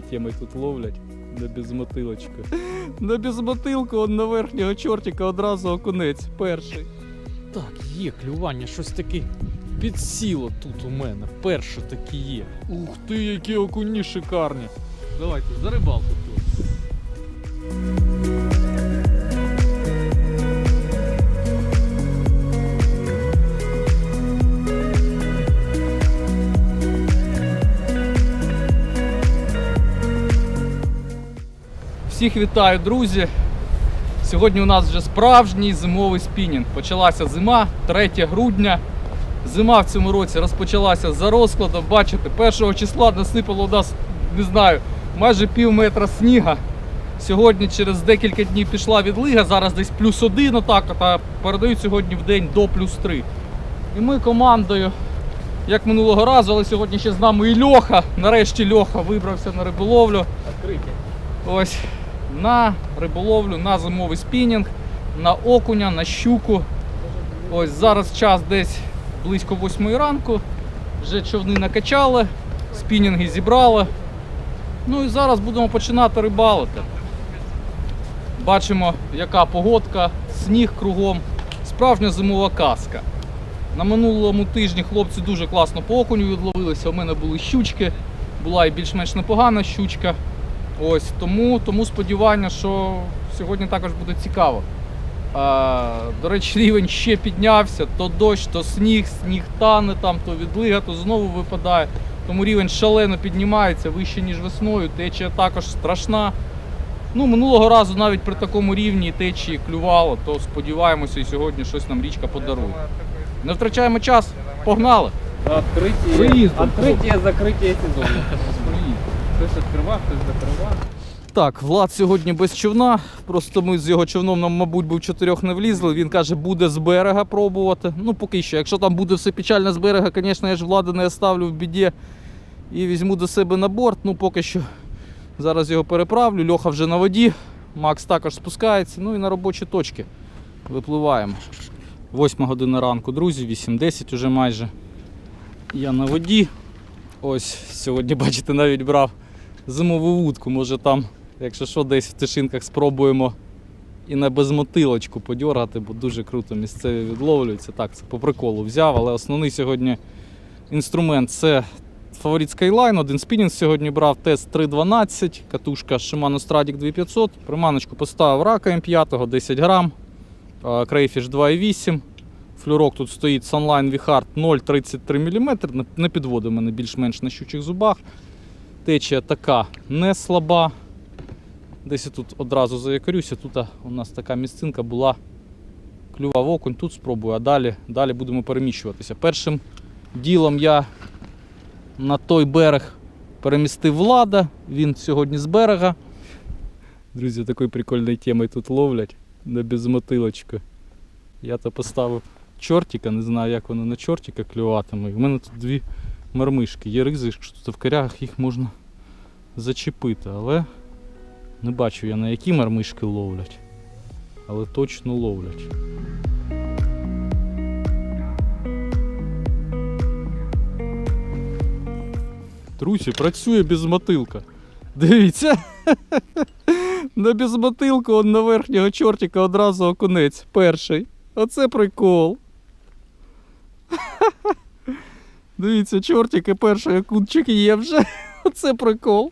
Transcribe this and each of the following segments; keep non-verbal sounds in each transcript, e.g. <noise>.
прикольной темой тут ловлять. На безмотилочку. <laughs> На безмотилку он на верхнього чортика одразу окунець. Перший. Так, є клювання, щось таке підсіло тут у мене. Перше таке є. Ух ти, які окуні шикарні. Давайте, за рибалку тут. Всіх вітаю, друзі! Сьогодні у нас вже справжній зимовий спінінг. Почалася зима, 3 грудня. Зима в цьому році розпочалася за розкладом. Бачите, 1 числа насипало у нас, не знаю, майже пів метра сніга. Сьогодні через декілька днів пішла відлига, зараз десь плюс один, отак, а передають сьогодні в день до плюс 3. І ми командою, як минулого разу, але сьогодні ще з нами і Льоха. Нарешті Льоха вибрався на риболовлю. Ось на риболовлю, на зимовий спінінг, на окуня, на щуку. Ось зараз час десь близько 8 ранку. Вже човни накачали, спінінги зібрали. Ну і зараз будемо починати рибалити. Бачимо, яка погодка, сніг кругом, справжня зимова казка. На минулому тижні хлопці дуже класно по окуню відловилися. У мене були щучки, була і більш-менш непогана щучка. Ось тому, тому сподівання, що сьогодні також буде цікаво. А, до речі, рівень ще піднявся, то дощ, то сніг, сніг тане, там, то відлига, то знову випадає. Тому рівень шалено піднімається вище, ніж весною. Течія також страшна. Ну, минулого разу навіть при такому рівні течії клювало, то сподіваємося, і сьогодні щось нам річка подарує. Не втрачаємо час, погнали! Открытие, Приездом, открытие, закрытие сезона. Хтось відкривав, хтось закривав. Так, Влад сьогодні без човна. Просто ми з його човном нам, мабуть, би в чотирьох не влізли. Він каже, буде з берега пробувати. Ну, поки що. Якщо там буде все печально з берега, звісно, я ж влади не оставлю в біді і візьму до себе на борт. Ну, поки що зараз його переправлю. Льоха вже на воді. Макс також спускається. Ну і на робочі точки випливаємо. Восьма година ранку, друзі, 8.10 уже майже. Я на воді. Ось сьогодні, бачите, навіть брав зимову вудку. Може там, якщо що, десь в тишинках спробуємо і на безмотилочку подьоргати, бо дуже круто місцеві відловлюються. Так, це по приколу взяв, але основний сьогодні інструмент це фаворит Skyline. Один спінінг сьогодні брав тест 3.12, катушка Shimano Stradic 2500. Приманочку поставив рака М5, 10 грам, Crayfish 2.8. Флюрок тут стоїть Sunline Vihard 0,33 мм. Не підводить мене більш-менш на щучих зубах. Течія така не слаба. Десь я тут одразу заякорюся. Тут у нас така місцинка була. Клював окунь, тут спробую, а далі, далі будемо переміщуватися. Першим ділом я на той берег перемістив влада. Він сьогодні з берега. Друзі, такою прикольною темою тут ловлять на безмотилочку. Я то поставив чортика, не знаю, як воно на чортика клюватиме. В мене тут дві мармишки. Є ризик, що тут в корягах їх можна зачепити, але не бачу я на які мармишки ловлять. Але точно ловлять. Друзі, працює безмотилка. Дивіться. <laughs> На безмотилку он на верхнього чортика одразу окунець. Перший. Оце прикол. <laughs> Дивіться, чортик і перший окунчик є вже. <laughs> Оце прикол.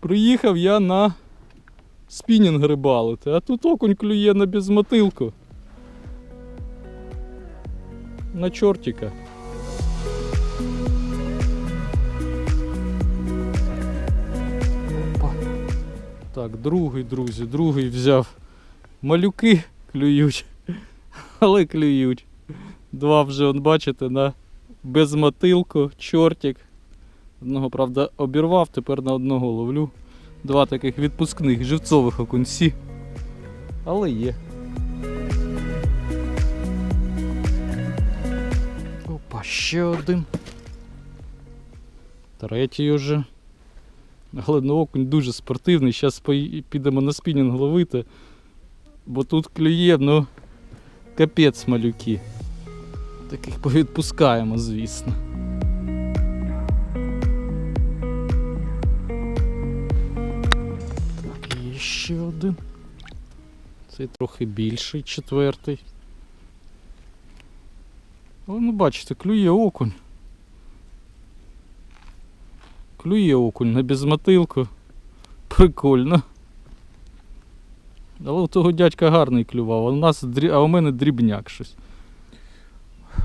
Приїхав я на спінінг рибалити, а тут окунь клює на безмотилку. На чортика. Опа. Так, другий, друзі, другий взяв. Малюки клюють, <laughs> але клюють. Два вже, он, бачите, на безмотилку, чортик. Одного, правда, обірвав, тепер на одного ловлю. Два таких відпускних живцових окунці. Але є. Опа, ще один. Третій уже. Але на окунь дуже спортивний. Зараз підемо на спінінг ловити. Бо тут клює, ну, капець малюки. Таких повідпускаємо, звісно. ще один. Цей трохи більший, четвертий. Ви ну бачите, клює окунь. Клює окунь на безмотилку. Прикольно. Але у того дядька гарний клював, а у нас а у мене дрібняк щось.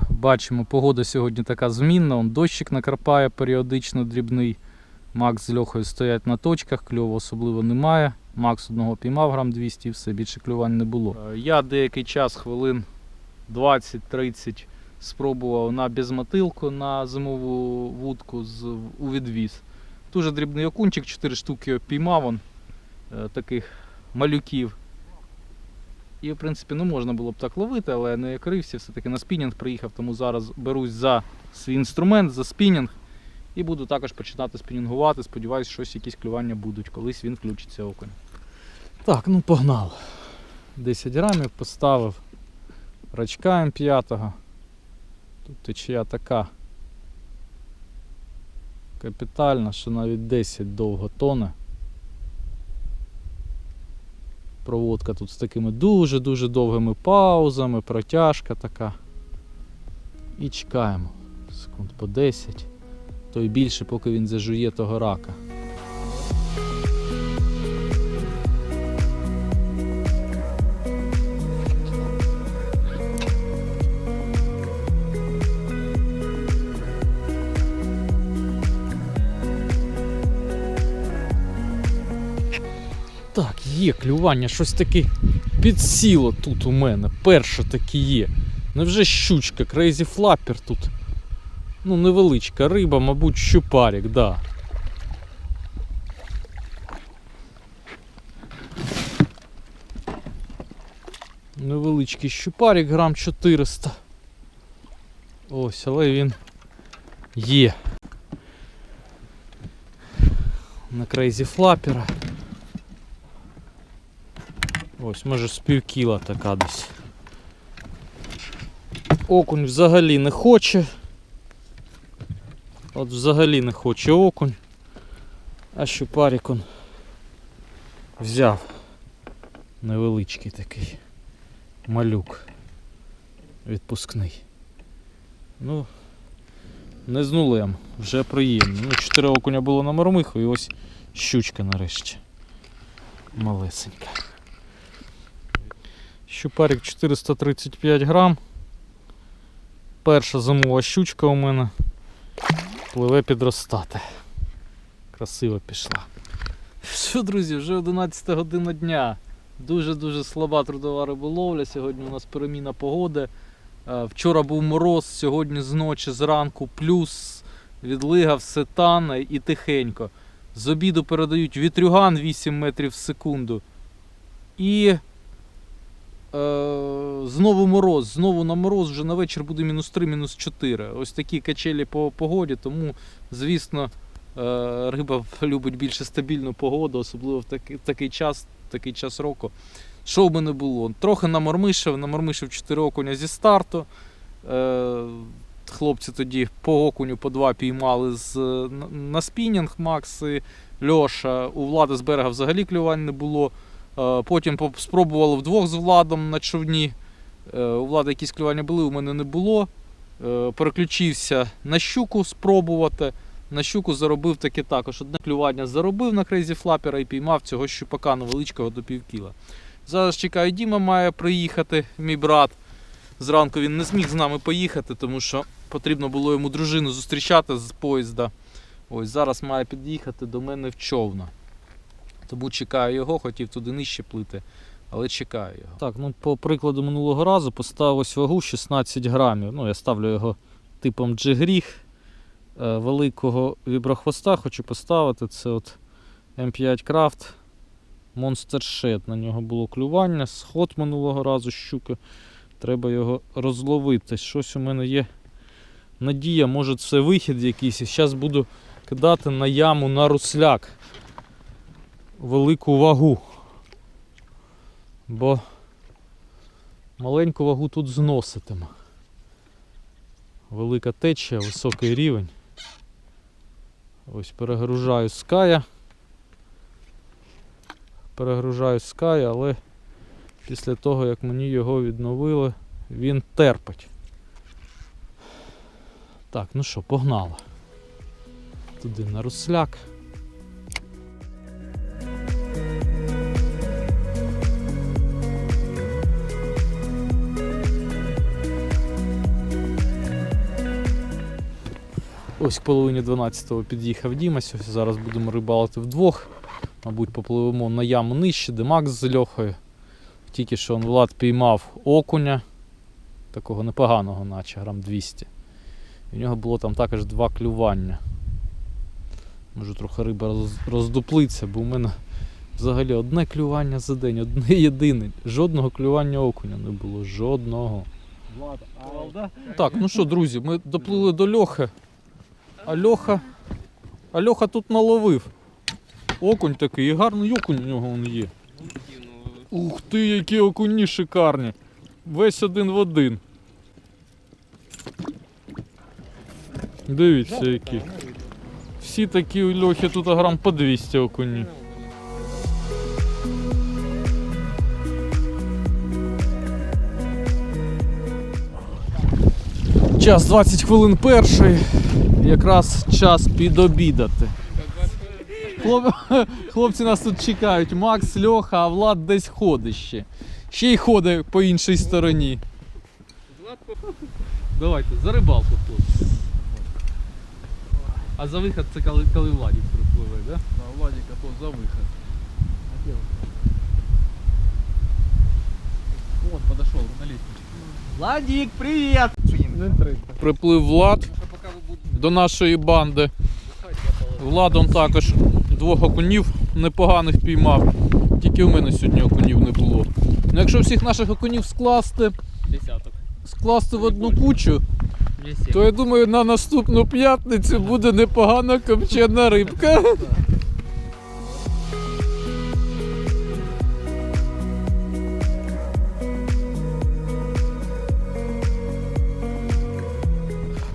Бачимо, погода сьогодні така змінна, он дощик накрапає періодично дрібний. Макс з Льохою стоять на точках, кльову особливо немає. Макс одного піймав грам 200 і все, більше клювань не було. Е, Я деякий час, хвилин 20-30 спробував на безмотилку на зимову вудку з, у відвіз. Дуже дрібний окунчик, 4 штуки піймав он, е, таких малюків. І в принципі ну, можна було б так ловити, але не крився, все-таки на спінінг приїхав, тому зараз берусь за свій інструмент, за спінінг. І буду також починати спінінгувати. Сподіваюсь, щось якісь клювання будуть, колись він включиться окунь. Так, ну погнали. 10 грамів поставив. Рачка М5. Тут течія така капітальна, що навіть 10 довго тоне. Проводка тут з такими дуже-дуже довгими паузами, протяжка така. І чекаємо. Секунд по 10. То й більше, поки він зажує того рака. Є клювання, щось таке підсіло тут у мене. Перше таке є. Невже щучка, Crazy Flapper тут. Ну, невеличка риба, мабуть, щупарик, да. Невеличкий щупарик, грам 400. Ось, але він є. На Crazy Flapper. Ось, може з півкіла така десь. Окунь взагалі не хоче. От взагалі не хоче окунь. А щупарик он взяв. Невеличкий такий малюк. Відпускний. Ну, не з нулем, вже приємно. Ну, чотири окуня було на мормиху і ось щучка нарешті. Малесенька. Щупарик 435 грам. Перша зимова щучка у мене пливе підростати. Красиво пішла. Що, друзі, вже 11 година дня. Дуже-дуже слаба трудова риболовля. Сьогодні у нас переміна погоди. Е, Вчора був мороз, сьогодні зночі зранку плюс, відлига все тане і тихенько. З обіду передають вітрюган 8 метрів в секунду. І знову мороз, знову на мороз, вже на вечір буде мінус 3, мінус 4. Ось такі качелі по погоді, тому, звісно, е, риба любить більше стабільну погоду, особливо в такий, такий час, такий час року. Що в мене було? Трохи намормишив, намормишив 4 окуня зі старту. Е, хлопці тоді по окуню по два піймали з, на, спінінг Макс і Льоша. У Влада з берега взагалі клювань не було. Е, Потім спробували вдвох з Владом на човні. Е, У Влада якісь клювання були, у мене не було. Е, Переключився на щуку спробувати. На щуку заробив таки також. Одне клювання заробив на Crazy Flapper і піймав цього щупака невеличкого до півкіла. Зараз чекаю, Діма має приїхати, мій брат. Зранку він не зміг з нами поїхати, тому що потрібно було йому дружину зустрічати з поїзда. Ось зараз має під'їхати до мене в човна. Тому чекаю його, хотів туди нижче плити, але чекаю його. Так, ну по прикладу минулого разу поставилось вагу 16 грамів. Ну, я ставлю його типом джигріх. Е, Великого віброхвоста хочу поставити. Це от M5 Craft Monster Shed. На нього було клювання, сход минулого разу щука. Треба його розловити. Щось у мене є надія, може це вихід якийсь. Зараз буду кидати на яму на русляк велику вагу. Бо маленьку вагу тут зноситиме. Велика течія, високий рівень. Ось перегружаю ская. перегружаю Sky, але після того, як мені його відновили, він терпить. Так, ну що, погнали. Туди на русляк. Ось к половині 12-го під'їхав Діма. сьогодні Зараз будемо рибалити вдвох. Мабуть, попливемо на яму нижче, де Макс з Льохою. Тільки що он Влад піймав окуня, такого непоганого, наче грам 200. І в нього було там також два клювання. Може трохи риба роздуплиться, бо у мене взагалі одне клювання за день, одне єдине. Жодного клювання окуня не було. Жодного. Так, ну що, друзі, ми доплили до Льохи. А Альоха тут наловив. Окунь такий, і гарний окунь у нього він є. Ух ти, які окуні шикарні. Весь один в один. Дивіться, які. Всі такі Льохи тут грам по 200 окуні. Час 20 хвилин перший. Якраз час підобідати. Хлоп... <laughs> Хлопці нас тут чекають. Макс, Льоха, а Влад десь ходить ще. Ще й ходить по іншій стороні. Давайте, за рибалку хлопці. А за вихід це коли, коли Владик припливе, да? На Владика то за выход. Вон, подошел на лестницу. Владик, привіт! Приплив Влад до нашої банди. Владом також двох окунів непоганих піймав. Тільки у мене сьогодні окунів не було. Ну якщо всіх наших окунів скласти, скласти в одну кучу, то я думаю, на наступну п'ятницю буде непогана копчена рибка.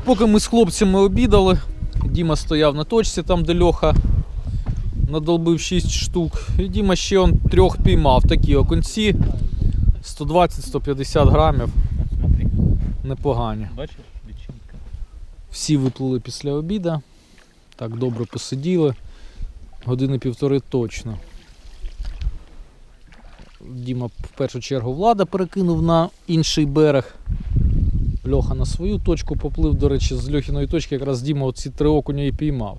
Поки ми з хлопцями обідали, Діма стояв на точці, там де Льоха надолбив 6 штук. І Діма ще он трьох піймав. Такі окунці 120-150 грамів. Непогані. Бачиш? Всі виплили після обіду. Так добре посиділи. Години півтори точно. Діма в першу чергу влада перекинув на інший берег. Льоха на свою точку поплив, до речі, з Льохіної точки якраз Діма оці три окуня і піймав.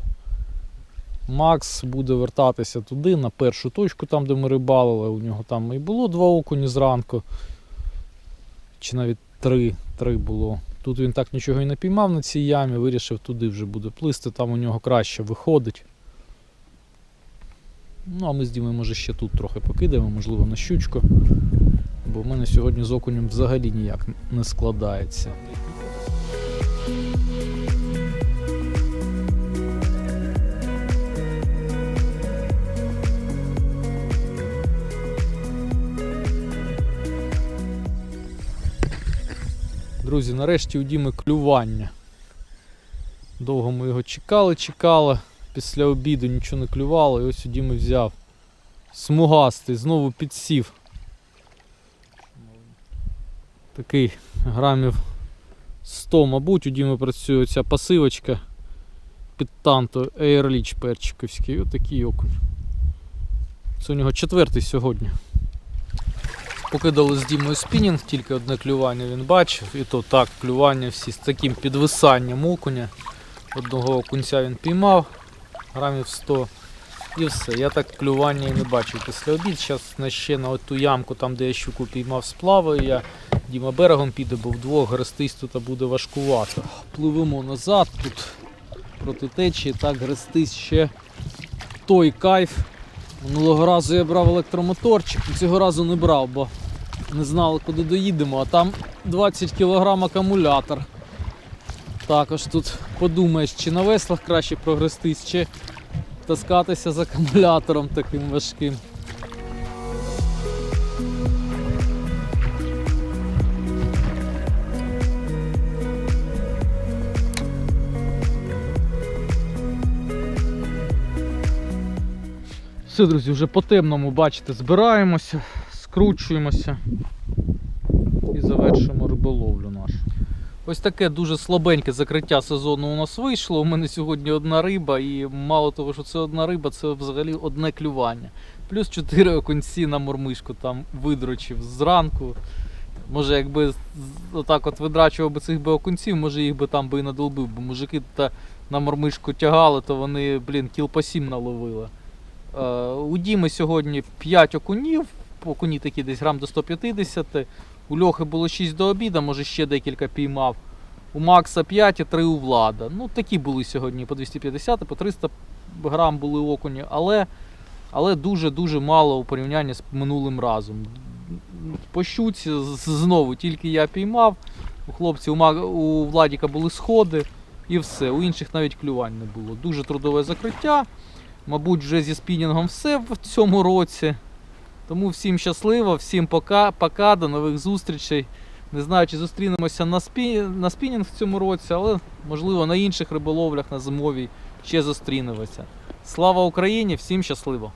Макс буде вертатися туди, на першу точку, там, де ми рибалили. У нього там і було два окуні зранку. Чи навіть три, три було. Тут він так нічого і не піймав на цій ямі, вирішив туди вже буде плисти, там у нього краще виходить. Ну, а ми з Дімою, може, ще тут трохи покидаємо, можливо, на щучку. Бо в мене сьогодні з окунем взагалі ніяк не складається. Друзі, нарешті у Діми клювання. Довго ми його чекали, чекали. Після обіду нічого не клювало, і ось у Діми взяв. Смугастий, знову підсів. Такий грамів 100, мабуть, у Діми працює ця пасивочка під танто Leech перчиковський. Отакий окунь. Це у нього четвертий сьогодні. Покидали з Дімою спінінг, тільки одне клювання він бачив, і то так, клювання всі з таким підвисанням окуня. Одного окунця він піймав, грамів 100 і все. Я так клювання і не бачив після обід. Зараз ще на ту ямку, там де я щуку піймав, сплаваю я. Діма берегом піде, бо вдвох грестись тут буде важкувато. Пливемо назад, тут проти течії, так грестись ще той кайф. Минулого разу я брав електромоторчик, цього разу не брав, бо не знали, куди доїдемо, а там 20 кг акумулятор. Також тут подумаєш, чи на веслах краще прогрестись, чи таскатися з акумулятором таким важким. Все, друзі, вже по темному, бачите, збираємося, скручуємося і завершимо риболовлю нашу. Ось таке дуже слабеньке закриття сезону у нас вийшло. У мене сьогодні одна риба, і мало того, що це одна риба, це взагалі одне клювання. Плюс 4 окунці на мормишку там видрочив зранку. Може, якби отак от видрачував би цих би окунців, може їх би там би і надолбив, бо мужики та на мормишку тягали, то вони, блін, кіл по сім наловили. Е, у Діми сьогодні 5 окунів, окуні такі десь грам до 150. У Льохи було 6 до обіду, може ще декілька піймав. У Макса 5 і 3 у Влада. Ну, такі були сьогодні по 250, по 300 грам були окуні, але, але дуже-дуже мало у порівнянні з минулим разом. По щуці знову тільки я піймав. У хлопців у Владіка були сходи і все. У інших навіть клювань не було. Дуже трудове закриття. Мабуть, вже зі спінінгом все в цьому році. Тому всім щасливо, всім пока, пока, до нових зустрічей. Не знаю, чи зустрінемося на, спі... на спінінг в цьому році, але можливо на інших риболовлях на зимовій ще зустрінемося. Слава Україні! Всім щасливо!